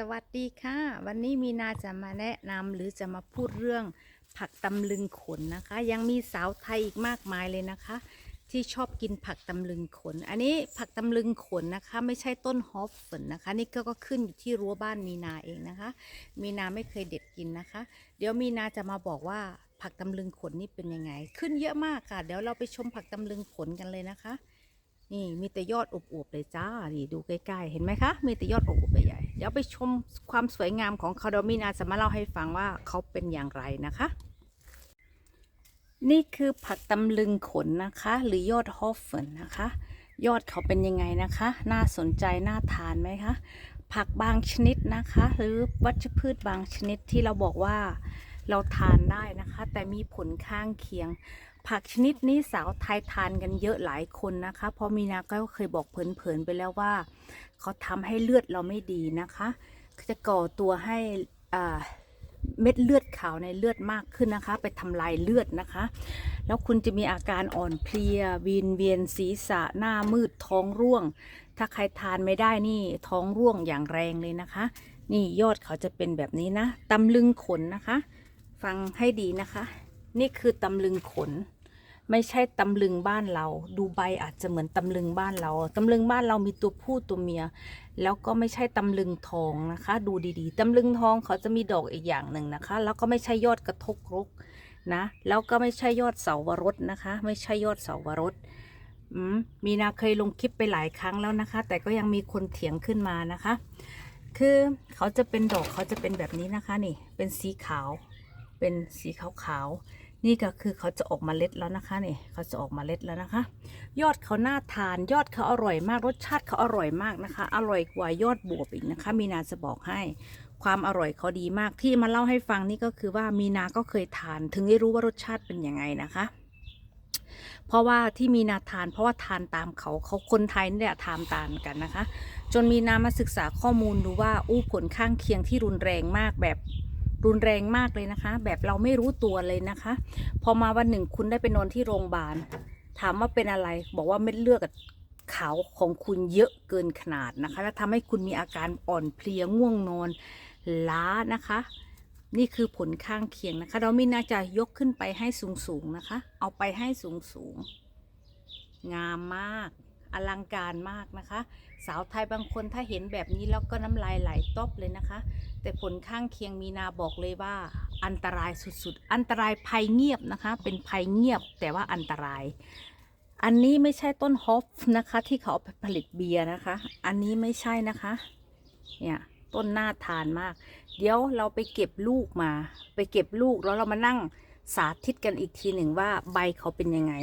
สวัสดีค่ะ วันนี้มีนาจะมาแนะนำหรือจะมาพูดเรื่องผักตำลึงขนนะคะ ยังมีสาวไทยอีกมากมายเลยนะคะ ที่ชอบกินผักตำลึงขน อันนี้ผักตำลึงขนนะคะ ไม่ใช่ต้นฮอฟฝนนะคะ นี่ก็ก็ขึ้นอยู่ที่รั้วบ้านมีนาเองนะคะ มีนาไม่เคยเด็ดกินนะคะ เดี๋ยวมีนาจะมาบอกว่าผักตำลึงขนนี่เป็นยังไง ขึ้นเยอะมากค่ะ เดี๋ยวเราไปชมผักตำลึงขนกันเลยนะคะ นี่มีแต่ยอดอวบๆเลยจ้านี่ดูใกล้ๆ เห็นไหมคะ มีแต่ยอดอวบๆใหญ่ๆเดี๋ยวไปชมความสวยงามของคาร์ดมินาจะมาเล่าให้ฟังว่าเขาเป็นอย่างไรนะคะ นี่คือผักตำลึงขนนะคะ หรือยอดฮอฟเฟนนะคะ ยอดเขาเป็นยังไงนะคะ น่าสนใจน่าทานไหมคะ ผักบางชนิดนะคะ หรือวัชพืชบางชนิดที่เราบอกว่าเราทานได้นะคะ แต่มีผลข้างเคียง ผักชนิดนี้สาวไทยทานกันเยอะหลายคนนะคะ เพราะมีนาก็เคยบอกเผินๆไปแล้วว่า เขาทำให้เลือดเราไม่ดีนะคะ จะก่อตัวให้อ่าเม็ดเลือดขาวในเลือดมากขึ้นนะคะ ไปทำลายเลือดนะคะ แล้วคุณจะมีอาการอ่อนเพลียวีนเวียนศีรษะหน้ามืดท้องร่วง ถ้าใครทานไม่ได้นี่ท้องร่วงอย่างแรงเลยนะคะ นี่ยอดเขาจะเป็นแบบนี้นะตำลึงขนนะคะ ฟังให้ดีนะคะ นี่คือตำลึงขน ไม่ใช่ตำลึงบ้านเรา ดูใบอาจจะเหมือนตำลึงบ้านเราตำลึงบ้านเรามีตัวผู้ตัวเมีย แล้วก็ไม่ใช่ตำลึงทองนะคะ ดูดีๆตำลึงทองเขาจะมีดอกอีกอย่างหนึ่งนะคะ แล้วก็ไม่ใช่ยอดกระทกรกนะ แล้วก็ไม่ใช่ยอดเสาวรสนะคะ ไม่ใช่ยอดเสาวรสมมีนาเคยลงคลิปไปหลายครั้งแล้วนะคะ แต่ก็ยังมีคนเถียงขึ้นมานะคะ คือเขาจะเป็นดอกเขาจะเป็นแบบนี้นะคะนี่เป็นสีขาว เป็นสีขาวๆ นี่ก็คือเขาจะออกมาเล็ดแล้วนะคะนี่เขาจะออกมาเล็ดแล้วนะคะ ยอดเขาน่าทาน ยอดเขาอร่อยมากรสชาติเขาอร่อยมากนะคะ อร่อยกว่ายอดบวบอีกนะคะ มีนาจะบอกให้ ความอร่อยเขาดีมากที่มาเล่าให้ฟังนี่ก็คือว่ามีนาก็เคยทาน ถึงได้รู้ว่ารสชาติเป็นยังไงนะคะเพราะว่าที่มีนาทาน เพราะว่าทานตามเขาเขาคนไทยเนี่ยทานตามกันนะคะ จนมีนามาศึกษาข้อมูลดูว่าอู้ผลข้างเคียงที่รุนแรงมากแบบ รุนแรงมากเลยนะคะ แบบเราไม่รู้ตัวเลยนะคะ พอมาวันหนึ่งคุณได้ไปนอนที่โรงพยาบาล ถามว่าเป็นอะไร บอกว่าเม็ดเลือดขาวของคุณเยอะเกินขนาดนะคะ แล้วทำให้คุณมีอาการอ่อนเพลียง่วงนอนล้านะคะ นี่คือผลข้างเคียงนะคะ เรามีนาจะยกขึ้นไปให้สูงๆนะคะ เอาไปให้สูงๆงามมาก อลังการมากนะคะ สาวไทยบางคนถ้าเห็นแบบนี้แล้วก็น้ำลายไหลตบเลยนะคะ แต่ผลข้างเคียงมีนาบอกเลยว่า อันตรายสุดๆ อันตรายภัยเงียบนะคะ เป็นภัยเงียบแต่ว่าอันตราย อันนี้ไม่ใช่ต้นฮอฟนะคะ ที่เขาไปผลิตเบียร์นะคะ อันนี้ไม่ใช่นะคะ เนี่ยต้นน่าทานมาก เดี๋ยวเราไปเก็บลูกมา ไปเก็บลูกแล้วเรามานั่งสาธิตกันอีกทีหนึ่งว่าใบเขาเป็นยังไง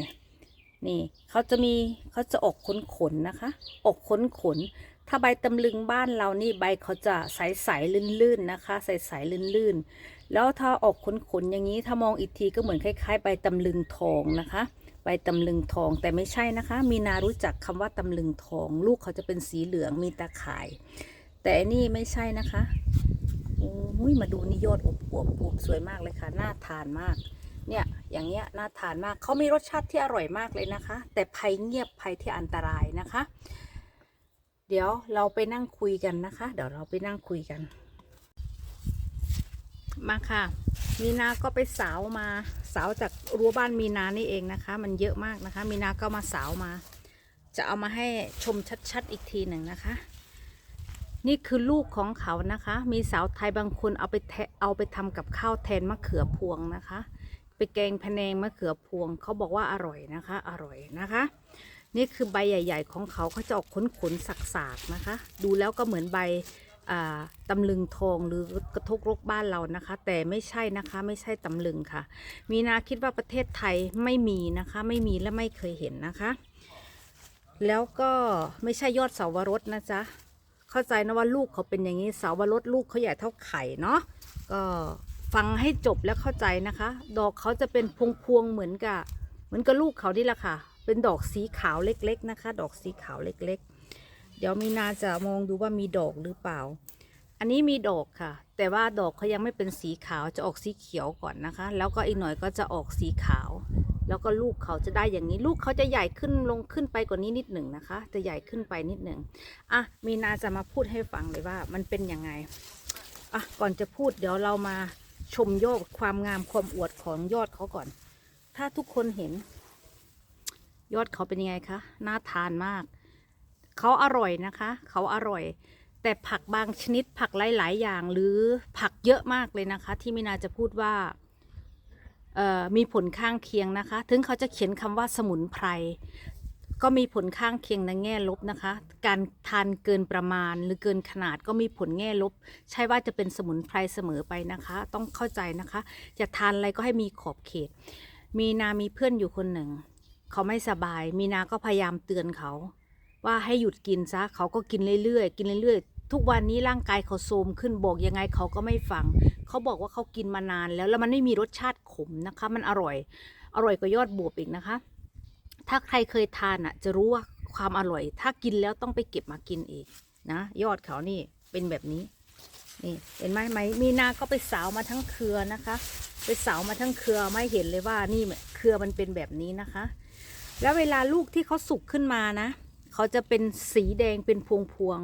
นี่เขาจะมีเขาจะออกขนขนนะคะ ออกขนขน ถ้าใบตำลึงบ้านเรานี่ใบเขาจะใสๆลื่นๆนะคะ ใสๆลื่นๆ แล้วถ้าออกขนขนอย่างนี้ถ้ามองอีกทีก็เหมือนคล้ายๆ ใบตำลึงทองนะคะ ใบตำลึงทองแต่ไม่ใช่นะคะ มีนารู้จักคำว่าตำลึงทอง ลูกเขาจะเป็นสีเหลืองมีตาข่าย แต่นี่ไม่ใช่นะคะโอ้ยมาดูนี่ยอดอบอวบอวบสวยมากเลยค่ะน่าทานมาก เนี่ยอย่างเงี้ยน่าทานมากเขามีรสชาติที่อร่อยมากเลยนะคะ แต่ภัยเงียบภัยที่อันตรายนะคะ เดี๋ยวเราไปนั่งคุยกันนะคะ เดี๋ยวเราไปนั่งคุยกัน มาค่ะ มีนาก็ไปสาวมาสาวจากรั้วบ้านมีนานี่เองนะคะ มันเยอะมากนะคะ มีนาก็มาสาวมา จะเอามาให้ชมชัดๆอีกทีหนึ่งนะคะนี่คือลูกของเขานะคะ มีสาวไทยบางคนเอาไปเอาไปทำกับข้าวแทนมะเขือพวงนะคะ ไปแกงพะแนงมะเขือพวงเขาบอกว่าอร่อยนะคะ อร่อยนะคะ นี่คือใบใหญ่ ๆ ของเขาเขาจะออกขนๆสักๆนะคะ ดูแล้วก็เหมือนใบอ่าตำลึงทองหรือกระทกรกบ้านเรานะคะ แต่ไม่ใช่นะคะไม่ใช่ตำลึงค่ะ มีนาคิดว่าประเทศไทยไม่มีนะคะ ไม่มีและไม่เคยเห็นนะคะ แล้วก็ไม่ใช่ยอดเสาวรสนะจ๊ะเข้าใจนะว่าลูกเขาเป็นอย่างนี้เสาวรสลูกเขาใหญ่เท่าไข่เนาะก็ ฟังให้จบแล้วเข้าใจนะคะ ดอกเขาจะเป็นพวงๆเหมือนกับเหมือนกับลูกเขานี่แหละค่ะ เป็นดอกสีขาวเล็กๆนะคะ ดอกสีขาวเล็กๆ เดี๋ยวมีนาจะมองดูว่ามีดอกหรือเปล่า อันนี้มีดอกค่ะ แต่ว่าดอกเขายังไม่เป็นสีขาวจะออกสีเขียวก่อนนะคะ แล้วก็อีกหน่อยก็จะออกสีขาว แล้วก็ลูกเขาจะได้อย่างนี้ ลูกเขาจะใหญ่ขึ้นลงขึ้นไปกว่านี้นิดหนึ่งนะคะ จะใหญ่ขึ้นไปนิดหนึ่งอะมีนาจะมาพูดให้ฟังเลยว่ามันเป็นยังไงอะก่อนจะพูดเดี๋ยวเรามา ชมยอดความงามความอวดของยอดเขาก่อน ถ้าทุกคนเห็น ยอดเขาเป็นยังไงคะ น่าทานมาก เขาอร่อยนะคะ เขาอร่อย แต่ผักบางชนิดผักหลาย ๆ อย่างหรือผักเยอะมากเลยนะคะ ที่มินาจะพูดว่ามีผลข้างเคียงนะคะ ถึงเขาจะเขียนคำว่าสมุนไพร ก็มีผลข้างเคียงในแง่ลบนะคะ การทานเกินประมาณหรือเกินขนาดก็มีผลแง่ลบ ใช่ว่าจะเป็นสมุนไพรเสมอไปนะคะ ต้องเข้าใจนะคะ จะทานอะไรก็ให้มีขอบเขต มีนามีเพื่อนอยู่คนหนึ่ง เขาไม่สบาย มีนาก็พยายามเตือนเขา ว่าให้หยุดกินซะ เขาก็กินเรื่อยๆ กินเรื่อยๆ ทุกวันนี้ร่างกายเขาโทรมขึ้นบอกยังไงเขาก็ไม่ฟัง เขาบอกว่าเขากินมานานแล้วแล้วมันไม่มีรสชาติขมนะคะ มันอร่อย อร่อยกว่ายอดบวบอีกนะคะ ถ้าใครเคยทานอะ จะรู้ว่าความอร่อย ถ้ากินแล้วต้องไปเก็บมากินอีกนะ ยอดเขานี่เป็นแบบนี้ นี่เห็นไหมไหมมีนาก็ไปสาวมาทั้งเครือนะคะ ไปสาวมาทั้งเครือไม่เห็นเลยว่านี่เครือมันเป็นแบบนี้นะคะ แล้วเวลาลูกที่เขาสุกขึ้นมานะเขาจะเป็นสีแดงเป็นพวงพวง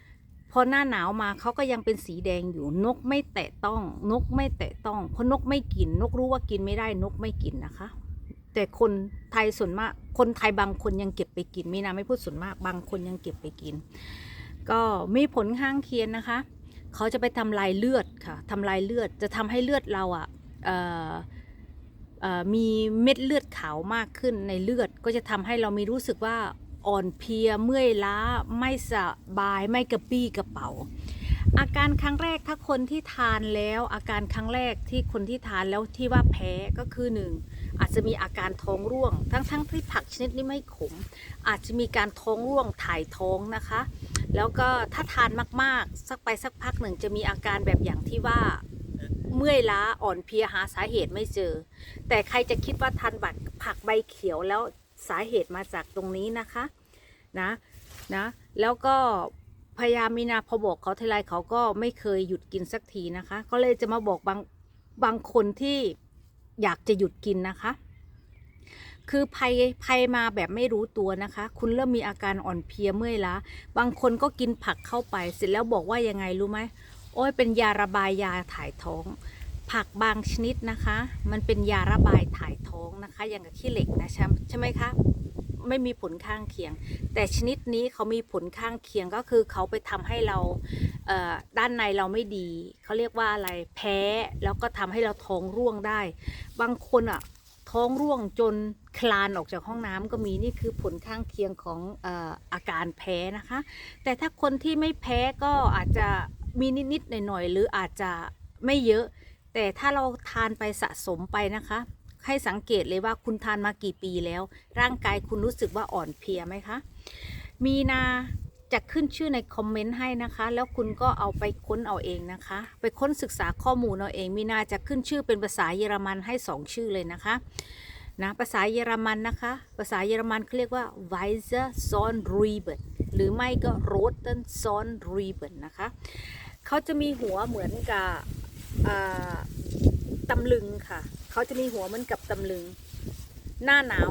ๆพอหน้าหนาวมาเขาก็ยังเป็นสีแดงอยู่นกไม่แตะต้อง นกไม่แตะต้องเพราะนกไม่กิน นกรู้ว่ากินไม่ได้นกไม่กินนะคะ แต่คนไทยส่วนมาก คนไทยบางคนยังเก็บไปกิน มีนาไม่พูดส่วนมาก บางคนยังเก็บไปกิน ก็มีผลข้างเคียงนะคะ เขาจะไปทำลายเลือดค่ะทำลายเลือด จะทำให้เลือดเราอะเอ่อเอ่อมีเม็ดเลือดขาวมากขึ้นในเลือด ก็จะทำให้เรามีรู้สึกว่าอ่อนเพลีย เมื่อยล้า ไม่สบาย ไม่กระปี้กระเป๋า อาการครั้งแรกถ้าคนที่ทานแล้ว อาการครั้งแรกที่คนที่ทานแล้วที่ว่าแพ้ก็คือหนึ่ง อาจจะมีอาการท้องร่วง ทั้งๆที่ผักชนิดนี้ไม่ขม อาจจะมีการท้องร่วงถ่ายท้องนะคะ แล้วก็ถ้าทานมากๆ สักไปสักพักหนึ่งจะมีอาการแบบอย่างที่ว่าเมื่อยล้าอ่อนเพลียหาสาเหตุไม่เจอ แต่ใครจะคิดว่าทานบัตรผักใบเขียวแล้วสาเหตุมาจากตรงนี้นะคะนะนะแล้วก็พยายามมีนาพอบอกเขาทีไรเขาก็ไม่เคยหยุดกินสักทีนะคะ ก็เลยจะมาบอกบางบางคนที่ อยากจะหยุดกินนะคะ คือภัยภัยมาแบบไม่รู้ตัวนะคะ คุณเริ่มมีอาการอ่อนเพลียเมื่อยล้าบางคนก็กินผักเข้าไป เสร็จแล้วบอกว่ายังไงรู้ไหมโอ้ยเป็นยาระบายยาถ่ายท้อง ผักบางชนิดนะคะ มันเป็นยาระบายถ่ายท้องนะคะ อย่างกับขี้เหล็กนะใช่ใช่ไหมคะ ไม่มีผลข้างเคียง แต่ชนิดนี้เขามีผลข้างเคียงก็คือเขาไปทำให้เราเด้านในเราไม่ดี เขาเรียกว่าอะไรแพ้แล้วก็ทำให้เราท้องร่วงได้ บางคนอะท้องร่วงจนคลานออกจากห้องน้ำก็มีนี่คือผลข้างเคียงของออาการแพ้นะคะ แต่ถ้าคนที่ไม่แพ้ก็อาจจะมีนิดๆหน่อยๆหรืออาจจะไม่เยอะ แต่ถ้าเราทานไปสะสมไปนะคะ ให้สังเกตเลยว่าคุณทานมากี่ปีแล้ว ร่างกายคุณรู้สึกว่าอ่อนเพลียไหมคะ มีนาจะขึ้นชื่อในคอมเมนต์ให้นะคะ แล้วคุณก็เอาไปค้นเอาเองนะคะ ไปค้นศึกษาข้อมูลเอาเอง มีนาจะขึ้นชื่อเป็นภาษาเยอรมันให้สองชื่อเลยนะคะนะภาษาเยอรมันนะคะ ภาษาเยอรมันเขาเรียกว่า Weiser Son Rieben หรือไม่ก็ Roten Son Rieben นะคะเขาจะมีหัวเหมือนกับตำลึงค่ะ เขาจะมีหัวเหมือนกับตำลึง หน้าหนาว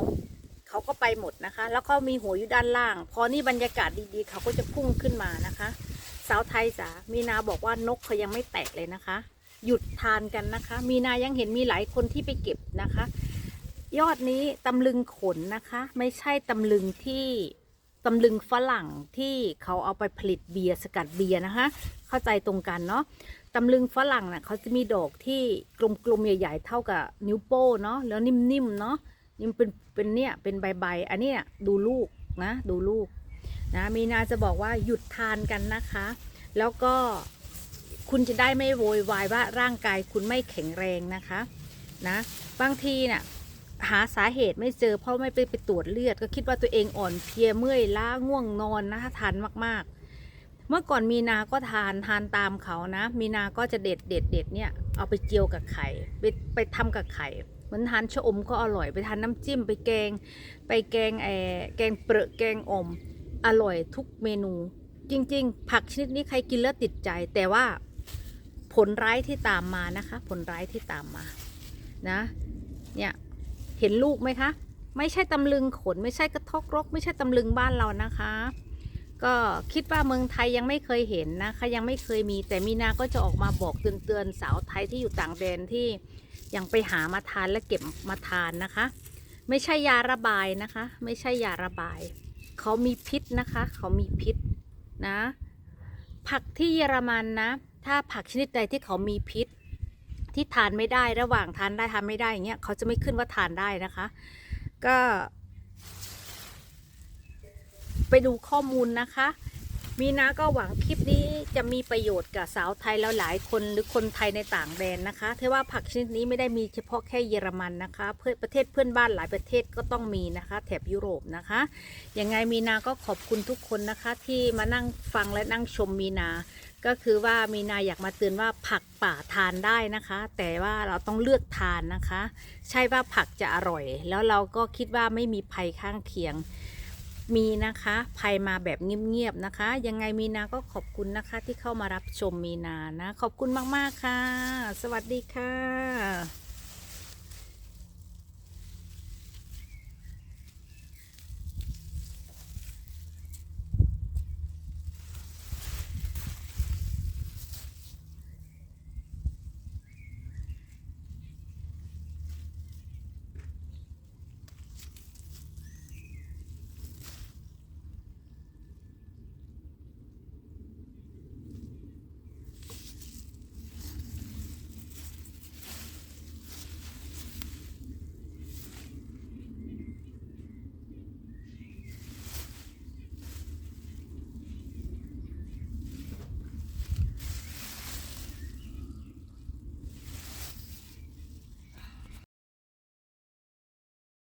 เขาก็ไปหมดนะคะ แล้วก็มีหัวอยู่ด้านล่าง พอนี่บรรยากาศดีๆ เขาก็จะพุ่งขึ้นมานะคะ สาวไทยจ๋ามีนาบอกว่านกเขายังไม่แตกเลยนะคะ หยุดทานกันนะคะ มีนายังเห็นมีหลายคนที่ไปเก็บนะคะ ยอดนี้ตำลึงขนนะคะ ไม่ใช่ตำลึงที่ตำลึงฝรั่งที่เขาเอาไปผลิตเบียร์สกัดเบียร์นะคะ เข้าใจตรงกันเนาะตำลึงฝรั่งน่ะเขาจะมีดอกที่กลมๆใหญ่ๆเท่ากับนิ้วโป้เนาะแล้วนิ่มๆเนาะนี่มเป็นเป็นเนี่ยเป็นใบๆอันนี้ดูลูกนะดูลูกนะมีนาจะบอกว่าหยุดทานกันนะคะ แล้วก็คุณจะได้ไม่โวยวายว่าร่างกายคุณไม่แข็งแรงนะคะนะบางทีน่ะหาสาเหตุไม่เจอเพราะไม่ไปไปตรวจเลือด ก็คิดว่าตัวเองอ่อนเพลียเมื่อยล้าง่วงนอนนะถ้าทานมากๆ เมื่อก่อนมีนาก็ทานทานตามเขานะ มีนาก็จะเด็ดเด็ดเด็ดเนี่ยเอาไปเจียวกับไข่ไปไปทำกับไข่เหมือนทานชะอมก็อร่อยไปทานน้ำจิ้มไปแกง ไปแกงแอแกงเปรอะแกงอม อร่อยทุกเมนู จริง ๆ ผักชนิดนี้ใครกินแล้วติดใจ แต่ว่าผลร้ายที่ตามมานะคะ ผลร้ายที่ตามมานะ เนี่ยเห็นลูกไหมคะ ไม่ใช่ตำลึงขน ไม่ใช่กระทอกรก ไม่ใช่ตำลึงบ้านเรานะคะ ก็คิดว่าเมืองไทยยังไม่เคยเห็นนะคะยังไม่เคยมีแต่มีนาก็จะออกมาบอกเตือนๆสาวไทยที่อยู่ต่างแดนที่ยังไปหามาทานและเก็บมาทานนะคะ ไม่ใช่ยาระบายนะคะ ไม่ใช่ยาระบาย เขามีพิษนะคะ เขามีพิษนะ ผักที่เยอรมันนะ ถ้าผักชนิดใดที่เขามีพิษ ที่ทานไม่ได้ระหว่างทานได้ทานไม่ได้อย่างเงี้ยเขาจะไม่ขึ้นว่าทานได้นะคะ ก็ ไปดูข้อมูลนะคะ มีนาก็หวังคลิปนี้จะมีประโยชน์กับสาวไทยแล้วหลายคนหรือคนไทยในต่างแดนนะคะเทว่าผักชนิดนี้ไม่ได้มีเฉพาะแค่เยอรมันนะคะ เพื่อประเทศเพื่อนบ้านหลายประเทศก็ต้องมีนะคะ แถบยุโรปนะคะ ยังไงมีนาก็ขอบคุณทุกคนนะคะ ที่มานั่งฟังและนั่งชมมีนา ก็คือว่ามีนาอยากมาเตือนว่าผักป่าทานได้นะคะ แต่ว่าเราต้องเลือกทานนะคะ ใช่ว่าผักจะอร่อย แล้วเราก็คิดว่าไม่มีภัยข้างเคียง มีนะคะภัยมาแบบเงียบๆนะคะ ยังไงมีนาก็ขอบคุณนะคะที่เข้ามารับชมมีนานะ ขอบคุณมากๆค่ะ สวัสดีค่ะ